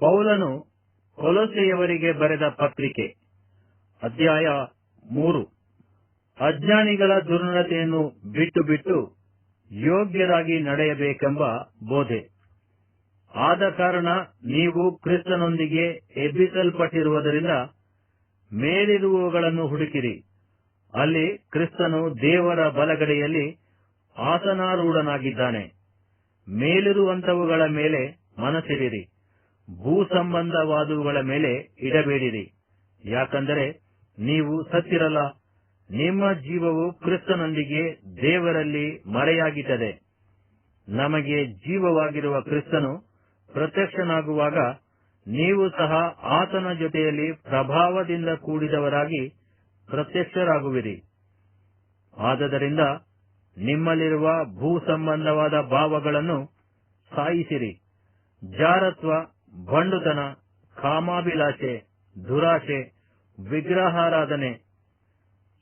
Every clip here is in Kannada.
ಪೌಲನು ಕೊಲಸೆಯವರಿಗೆ ಬರೆದ ಪತ್ರಿಕೆ, ಅಧ್ಯಾಯ ಮೂರು. ಅಜ್ಞಾನಿಗಳ ದುರ್ನಡತೆಯನ್ನು ಬಿಟ್ಟು ಬಿಟ್ಟು ಯೋಗ್ಯರಾಗಿ ನಡೆಯಬೇಕೆಂಬ ಬೋಧೆ. ಆದ ಕಾರಣ ನೀವು ಕ್ರಿಸ್ತನೊಂದಿಗೆ ಎಬ್ಬಿಸಲ್ಪಟ್ಟಿರುವುದರಿಂದ ಮೇಲಿರುವವುಗಳನ್ನು ಹುಡುಕಿರಿ. ಅಲ್ಲಿ ಕ್ರಿಸ್ತನು ದೇವರ ಬಲಗಡೆಯಲ್ಲಿ ಆಸನಾರೂಢನಾಗಿದ್ದಾನೆ. ಮೇಲಿರುವಂತವುಗಳ ಮೇಲೆ ಮನಸ್ಸಿರಿರಿ. ಭೂ ಸಂಬಂಧವಾದವುಗಳ ಮೇಲೆ ಇಡಬೇಡಿರಿ. ಯಾಕಂದರೆ ನೀವು ಸತ್ತಿರಲ್ಲ. ನಿಮ್ಮ ಜೀವವು ಕ್ರಿಸ್ತನೊಂದಿಗೆ ದೇವರಲ್ಲಿ ಮರೆಯಾಗಿತ್ತದೆ ನಮಗೆ ಜೀವವಾಗಿರುವ ಕ್ರಿಸ್ತನು ಪ್ರತ್ಯಕ್ಷನಾಗುವಾಗ ನೀವು ಸಹ ಆತನ ಜೊತೆಯಲ್ಲಿ ಪ್ರಭಾವದಿಂದ ಕೂಡಿದವರಾಗಿ ಪ್ರತ್ಯಕ್ಷರಾಗುವಿರಿ. ಆದದರಿಂದ ನಿಮ್ಮಲ್ಲಿರುವ ಭೂ ಸಂಬಂಧವಾದ ಭಾವಗಳನ್ನು ಸಾಯಿಸಿರಿ. ಜಾರತ್ವ ಬಂಡುತನ, ಕಾಮಾಭಿಲಾಷೆ, ದುರಾಶೆ, ವಿಗ್ರಹಾರಾಧನೆ,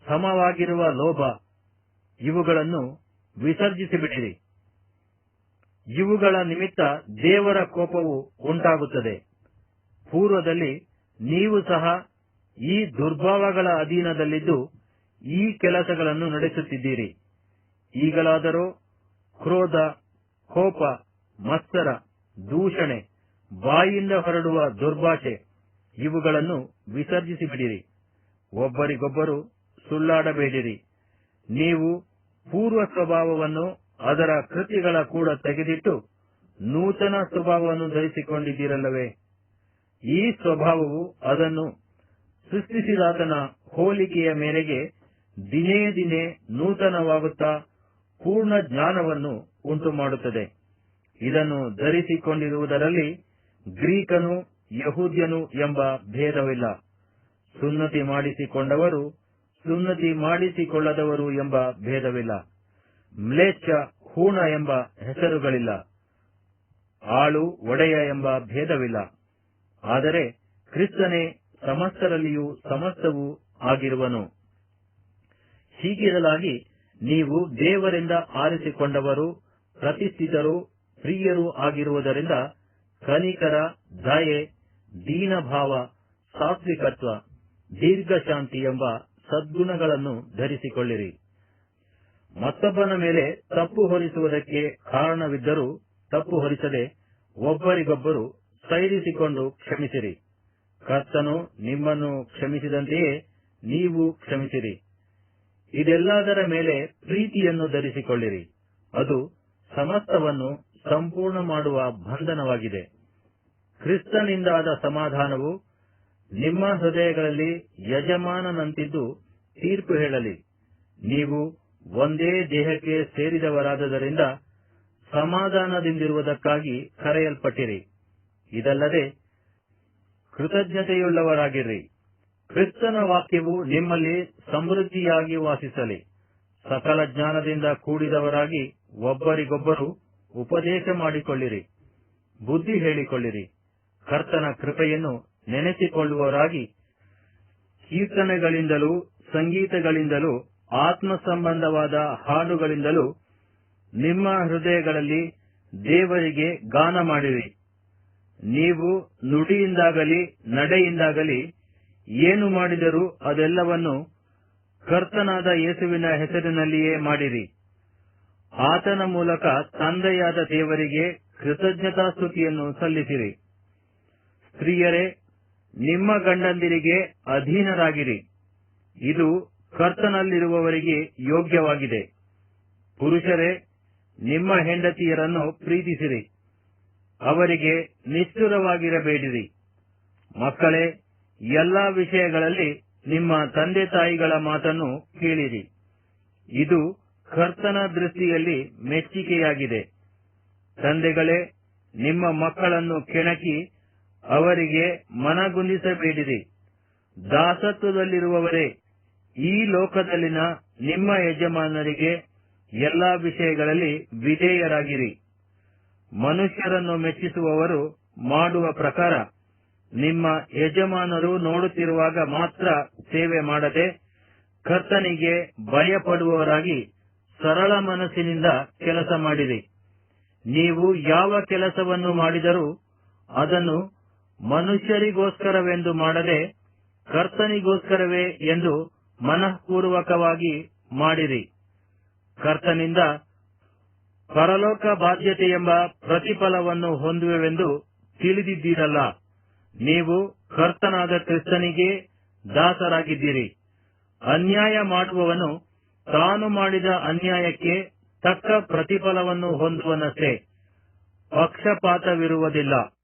ಸಮವಾಗಿರುವ ಲೋಭ, ಇವುಗಳನ್ನು ವಿಸರ್ಜಿಸಿಬಿಡಿರಿ. ಇವುಗಳ ನಿಮಿತ್ತ ದೇವರ ಕೋಪವು ಉಂಟಾಗುತ್ತದೆ. ಪೂರ್ವದಲ್ಲಿ ನೀವು ಸಹ ಈ ದುರ್ಭಾವಗಳ ಅಧೀನದಲ್ಲಿದ್ದು ಈ ಕೆಲಸಗಳನ್ನು ನಡೆಸುತ್ತಿದ್ದೀರಿ. ಈಗಲಾದರೂ ಕ್ರೋಧ, ಕೋಪ, ಮತ್ಸರ, ದೂಷಣೆ ಬಾಯಿಂದ ಹೊರಡುವ ದುರ್ಭಾಷೆ, ಇವುಗಳನ್ನು ವಿಸರ್ಜಿಸಿಬಿಡಿರಿ. ಒಬ್ಬರಿಗೊಬ್ಬರು ಸುಳ್ಳಾಡಬೇಡಿರಿ. ನೀವು ಪೂರ್ವ ಸ್ವಭಾವವನ್ನು ಅದರ ಕೃತಿಗಳ ಕೂಡ ತೆಗೆದಿಟ್ಟು ನೂತನ ಸ್ವಭಾವವನ್ನು ಧರಿಸಿಕೊಂಡಿದ್ದೀರಲ್ಲವೇ? ಈ ಸ್ವಭಾವವು ಅದನ್ನು ಸೃಷ್ಟಿಸಿದಾತನ ಹೋಲಿಕೆಯ ಮೇರೆಗೆ ದಿನೇ ದಿನೇ ನೂತನವಾಗುತ್ತಾ ಪೂರ್ಣ ಜ್ಞಾನವನ್ನು ಉಂಟುಮಾಡುತ್ತದೆ. ಇದನ್ನು ಧರಿಸಿಕೊಂಡಿರುವುದರಲ್ಲಿ ಗ್ರೀಕನು, ಯಹೂದ್ಯನು ಎಂಬ ಭೇದವಿಲ್ಲ. ಸುನ್ನತಿ ಮಾಡಿಸಿಕೊಂಡವರು, ಸುನ್ನತಿ ಮಾಡಿಸಿಕೊಳ್ಳದವರು ಎಂಬ ಭೇದವಿಲ್ಲ. ಮ್ಲೇಚ್ಛ, ಹೂಣ ಎಂಬ ಹೆಸರುಗಳಿಲ್ಲ. ಆಳು, ಒಡೆಯ ಎಂಬ ಭೇದವಿಲ್ಲ. ಆದರೆ ಕ್ರಿಸ್ತನೇ ಸಮಸ್ತರಲ್ಲಿಯೂ ಸಮಸ್ತವೂ ಆಗಿರುವನು. ಹೀಗಿರಲಾಗಿ ನೀವು ದೇವರಿಂದ ಆರಿಸಿಕೊಂಡವರು, ಪ್ರತಿಷ್ಠಿತರು, ಪ್ರಿಯರು ಆಗಿರುವುದರಿಂದ ಕನಿಕರ, ದಯೆ, ದೀನಭಾವ, ಸಾತ್ವಿಕತ್ವ, ದೀರ್ಘಶಾಂತಿ ಎಂಬ ಸದ್ಗುಣಗಳನ್ನು ಧರಿಸಿಕೊಳ್ಳಿರಿ. ಮತ್ತೊಬ್ಬನ ಮೇಲೆ ತಪ್ಪು ಹೊರಿಸುವುದಕ್ಕೆ ಕಾರಣವಿದ್ದರೂ ತಪ್ಪು ಹೊರಿಸದೆ ಒಬ್ಬರಿಗೊಬ್ಬರು ಸೈರಿಸಿಕೊಂಡು ಕ್ಷಮಿಸಿರಿ. ಕರ್ತನು ನಿಮ್ಮನ್ನು ಕ್ಷಮಿಸಿದಂತೆಯೇ ನೀವು ಕ್ಷಮಿಸಿರಿ. ಇದೆಲ್ಲದರ ಮೇಲೆ ಪ್ರೀತಿಯನ್ನು ಧರಿಸಿಕೊಳ್ಳಿರಿ. ಅದು ಸಮಸ್ತವನ್ನು ಸಂಪೂರ್ಣ ಮಾಡುವ ಬಂಧನವಾಗಿದೆ. ಕ್ರಿಸ್ತನಿಂದಾದ ಸಮಾಧಾನವು ನಿಮ್ಮ ಹೃದಯಗಳಲ್ಲಿ ಯಜಮಾನನಂತಿದ್ದು ತೀರ್ಪು ಹೇಳಲಿ. ನೀವು ಒಂದೇ ದೇಹಕ್ಕೆ ಸೇರಿದವರಾದದರಿಂದ ಸಮಾಧಾನದಿಂದಿರುವುದಕ್ಕಾಗಿ ಕರೆಯಲ್ಪಟ್ಟಿರಿ. ಇದಲ್ಲದೆ ಕೃತಜ್ಞತೆಯುಳ್ಳವರಾಗಿರ್ರಿ. ಕ್ರಿಸ್ತನ ವಾಕ್ಯವು ನಿಮ್ಮಲ್ಲಿ ಸಮೃದ್ಧಿಯಾಗಿ ವಾಸಿಸಲಿ. ಸಕಲ ಜ್ಞಾನದಿಂದ ಕೂಡಿದವರಾಗಿ ಒಬ್ಬರಿಗೊಬ್ಬರು ಉಪದೇಶ ಮಾಡಿಕೊಳ್ಳಿರಿ. ಬುದ್ಧಿ ಹೇಳಿಕೊಳ್ಳಿರಿ. ಕರ್ತನ ಕೃಪೆಯನ್ನು ನೆನೆಸಿಕೊಳ್ಳುವವರಾಗಿ ಕೀರ್ತನೆಗಳಿಂದಲೂ ಸಂಗೀತಗಳಿಂದಲೂ ಆತ್ಮ ಸಂಬಂಧವಾದ ಹಾಡುಗಳಿಂದಲೂ ನಿಮ್ಮ ಹೃದಯಗಳಲ್ಲಿ ದೇವರಿಗೆ ಗಾನ ಮಾಡಿರಿ. ನೀವು ನುಡಿಯಿಂದಾಗಲಿ ನಡೆಯಿಂದಾಗಲಿ ಏನು ಮಾಡಿದರೂ ಅದೆಲ್ಲವನ್ನು ಕರ್ತನಾದ ಯೇಸುವಿನ ಹೆಸರಿನಲ್ಲಿಯೇ ಮಾಡಿರಿ. ಆತನ ಮೂಲಕ ತಂದೆಯಾದ ದೇವರಿಗೆ ಕೃತಜ್ಞತಾ ಸ್ತುತಿಯನ್ನು ಸಲ್ಲಿಸಿರಿ. ಸ್ತ್ರೀಯರೇ, ನಿಮ್ಮ ಗಂಡಂದಿರಿಗೆ ಅಧೀನರಾಗಿರಿ. ಇದು ಕರ್ತನಲ್ಲಿರುವವರಿಗೆ ಯೋಗ್ಯವಾಗಿದೆ. ಪುರುಷರೇ, ನಿಮ್ಮ ಹೆಂಡತಿಯರನ್ನು ಪ್ರೀತಿಸಿರಿ. ಅವರಿಗೆ ನಿಷ್ಠುರವಾಗಿರಬೇಡಿರಿ. ಮಕ್ಕಳೇ, ಎಲ್ಲಾ ವಿಷಯಗಳಲ್ಲಿ ನಿಮ್ಮ ತಂದೆ ತಾಯಿಗಳ ಮಾತನ್ನು ಕೇಳಿರಿ. ಇದು ಕರ್ತನ ದೃಷ್ಟಿಯಲ್ಲಿ ಮೆಚ್ಚಿಕೆಯಾಗಿದೆ. ತಂದೆಗಳೇ, ನಿಮ್ಮ ಮಕ್ಕಳನ್ನು ಕೆಣಕಿ ಅವರಿಗೆ ಮನಗುಂದಿಸಬೇಡಿರಿ. ದಾಸತ್ವದಲ್ಲಿರುವವರೇ, ಈ ಲೋಕದಲ್ಲಿನ ನಿಮ್ಮ ಯಜಮಾನರಿಗೆ ಎಲ್ಲಾ ವಿಷಯಗಳಲ್ಲಿ ವಿಧೇಯರಾಗಿರಿ. ಮನುಷ್ಯರನ್ನು ಮೆಚ್ಚಿಸುವವರು ಮಾಡುವ ಪ್ರಕಾರ, ನಿಮ್ಮ ಯಜಮಾನರು ನೋಡುತ್ತಿರುವಾಗ ಮಾತ್ರ ಸೇವೆ ಮಾಡದೆ ಕರ್ತನಿಗೆ ಭಯಪಡುವವರಾಗಿ ಸರಳ ಮನಸ್ಸಿನಿಂದ ಕೆಲಸ ಮಾಡಿರಿ. ನೀವು ಯಾವ ಕೆಲಸವನ್ನು ಮಾಡಿದರೂ ಅದನ್ನು ಮನುಷ್ಯರಿಗೋಸ್ಕರವೆಂದು ಮಾಡದೆ ಕರ್ತನಿಗೋಸ್ಕರವೇ ಎಂದು ಮನಃಪೂರ್ವಕವಾಗಿ ಮಾಡಿರಿ. ಕರ್ತನಿಂದ ಪರಲೋಕ ಬಾಧ್ಯತೆ ಎಂಬ ಪ್ರತಿಫಲವನ್ನು ಹೊಂದುವೆವೆಂದು ತಿಳಿದಿದ್ದೀರಲ್ಲ. ನೀವು ಕರ್ತನಾದ ಕ್ರಿಸ್ತನಿಗೆ ದಾಸರಾಗಿದ್ದೀರಿ. ಅನ್ಯಾಯ ಮಾಡುವವನು ತಾನು ಮಾಡಿದ ಅನ್ಯಾಯಕ್ಕೆ ತಕ್ಕ ಪ್ರತಿಫಲವನ್ನು ಹೊಂದುವನಷ್ಟೇ. ಪಕ್ಷಪಾತವಿರುವುದಿಲ್ಲ.